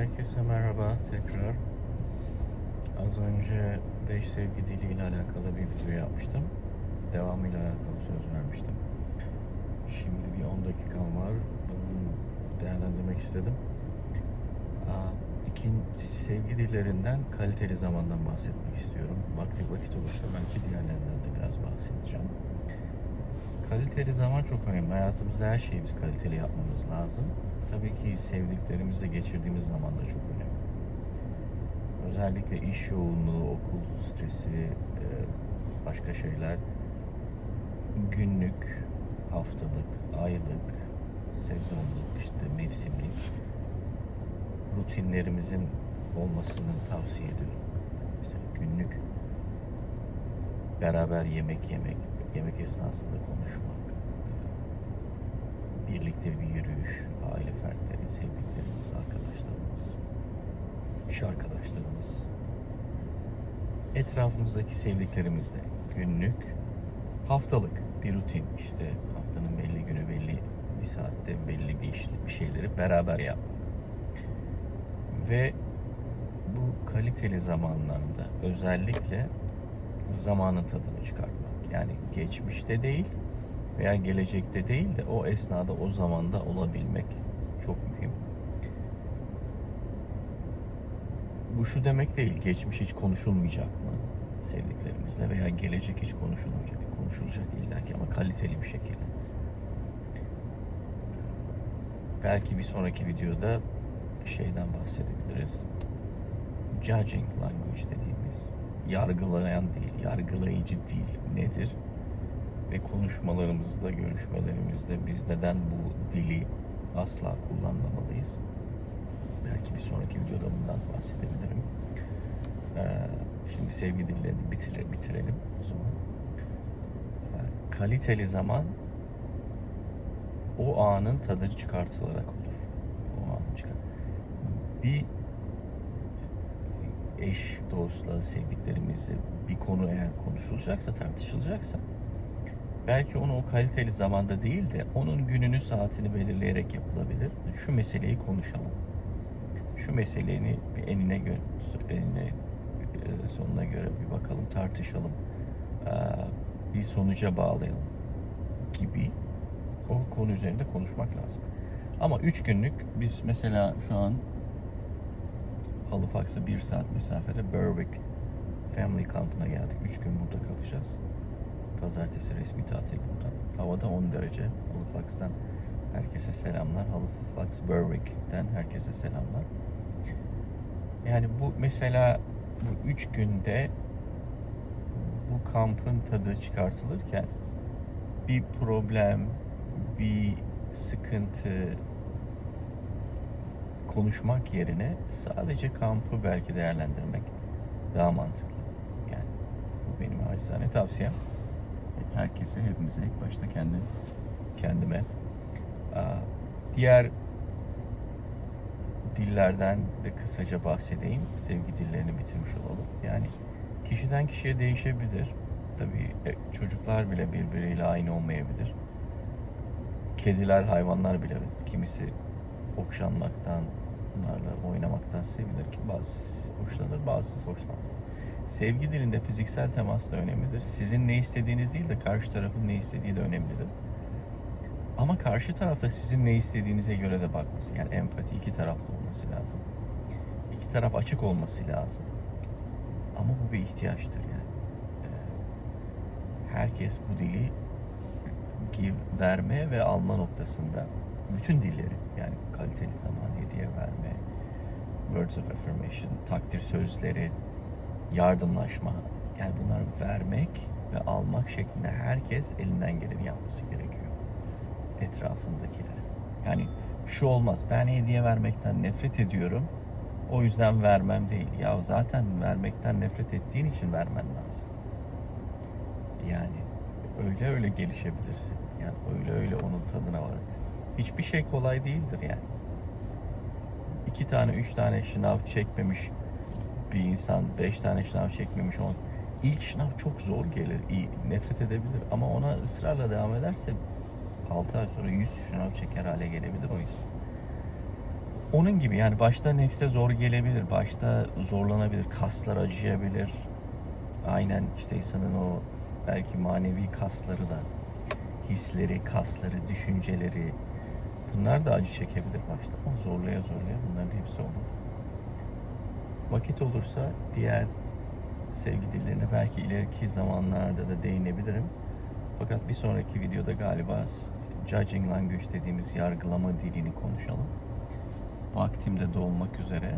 Herkese merhaba tekrar. Az önce 5 sevgi diliyle alakalı bir video yapmıştım. Devamıyla alakalı söz vermiştim. Şimdi bir 10 dakikam var. Bunu değerlendirmek istedim. İkinci sevgi dillerinden kaliteli zamandan bahsetmek istiyorum. Vakti vakit olursa belki diğerlerinden de biraz bahsedeceğim. Kaliteli zaman çok önemli. Hayatımızda her şeyi biz kaliteli yapmamız lazım. Tabii ki sevdiklerimizle geçirdiğimiz zaman da çok önemli. Özellikle iş yoğunluğu, okul stresi, e, başka şeyler günlük, haftalık, aylık, sezonluk, işte mevsimlik rutinlerimizin olmasını tavsiye ediyorum. Mesela günlük beraber yemek yemek, yemek esnasında konuşmak, birlikte bir yürüyüş, aile fertleri, sevdiklerimiz, arkadaşlarımız, iş arkadaşlarımız, etrafımızdaki sevdiklerimizle günlük, haftalık bir rutin işte haftanın belli günü belli bir saatte belli bir işli bir şeyleri beraber yapmak ve bu kaliteli zamanlarda özellikle zamanın tadını çıkartmak. Yani geçmişte değil veya gelecekte değil de o esnada o zamanda olabilmek çok mühim. Bu şu demek değil, geçmiş hiç konuşulmayacak mı sevdiklerimizle veya gelecek hiç konuşulmayacak. Konuşulacak illaki ama kaliteli bir şekilde. Belki bir sonraki videoda şeyden bahsedebiliriz. Judging language dediğimiz yargılayan değil, yargılayıcı dil nedir? Ve konuşmalarımızda, görüşmelerimizde biz neden bu dili asla kullanmamalıyız? Belki bir sonraki videoda bundan bahsedebilirim. Ee, şimdi sevgi dillerini bitire, bitirelim o zaman. Ee, kaliteli zaman o anın tadını çıkartılarak olur. O anın çıkar. Bir eş, dostla, sevdiklerimizle bir konu eğer konuşulacaksa, tartışılacaksa belki onu o kaliteli zamanda değil de onun gününü, saatini belirleyerek yapılabilir. Şu meseleyi konuşalım. Şu meseleyi bir enine göre, enine e, sonuna göre bir bakalım, tartışalım. Bir sonuca bağlayalım gibi o konu üzerinde konuşmak lazım. Ama üç günlük biz mesela şu an Halifax'a bir saat mesafede Berwick Family Camp'ına geldik. Üç gün burada kalacağız. Pazartesi resmi tatil burada. Havada 10 derece. Halifax'tan herkese selamlar. Halifax Berwick'ten herkese selamlar. Yani bu mesela bu üç günde bu kampın tadı çıkartılırken bir problem, bir sıkıntı konuşmak yerine sadece kampı belki değerlendirmek daha mantıklı. Yani bu benim acizane tavsiyem. Herkese, hepimize ilk başta kendi kendime. Diğer dillerden de kısaca bahsedeyim. Sevgi dillerini bitirmiş olalım. Yani kişiden kişiye değişebilir. Tabii e, çocuklar bile birbiriyle aynı olmayabilir. Kediler, hayvanlar bile kimisi okşanmaktan, bunlarla oynamaktan sevinir ki bazı hoşlanır, bazısı hoşlanmaz. Sevgi dilinde fiziksel temas da önemlidir. Sizin ne istediğiniz değil de karşı tarafın ne istediği de önemlidir. Ama karşı tarafta sizin ne istediğinize göre de bakması. Yani empati iki taraflı olması lazım. İki taraf açık olması lazım. Ama bu bir ihtiyaçtır yani. Ee, Herkes bu dili give, verme ve alma noktasında bütün dilleri yani kaliteli zaman, hediye verme, words of affirmation, takdir sözleri, yardımlaşma yani bunlar vermek ve almak şeklinde herkes elinden geleni yapması gerekiyor etrafındakilere. Yani şu olmaz. Ben hediye vermekten nefret ediyorum. O yüzden vermem değil. Ya zaten vermekten nefret ettiğin için vermen lazım. Yani öyle öyle gelişebilirsin. Yani öyle öyle onun tadına var. Hiçbir şey kolay değildir yani. İki tane, üç tane şınav çekmemiş bir insan, beş tane şınav çekmemiş on. İlk şınav çok zor gelir, iyi, nefret edebilir ama ona ısrarla devam ederse 6 ay sonra 100 şınav çeker hale gelebilir o insan. Onun gibi yani başta nefse zor gelebilir, başta zorlanabilir, kaslar acıyabilir. Aynen işte insanın o belki manevi kasları da, hisleri, kasları, düşünceleri bunlar da acı çekebilir başta ama zorlaya zorlaya bunların hepsi olur. Vakit olursa diğer sevgi dillerine belki ileriki zamanlarda da değinebilirim. Fakat bir sonraki videoda galiba judging language dediğimiz yargılama dilini konuşalım. Vaktim de dolmak üzere.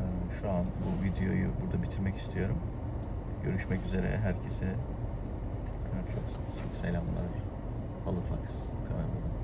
Ee, Şu an bu videoyu burada bitirmek istiyorum. Görüşmek üzere herkese. Tekrar çok çok selamlar. Halifax, Kanada'dan.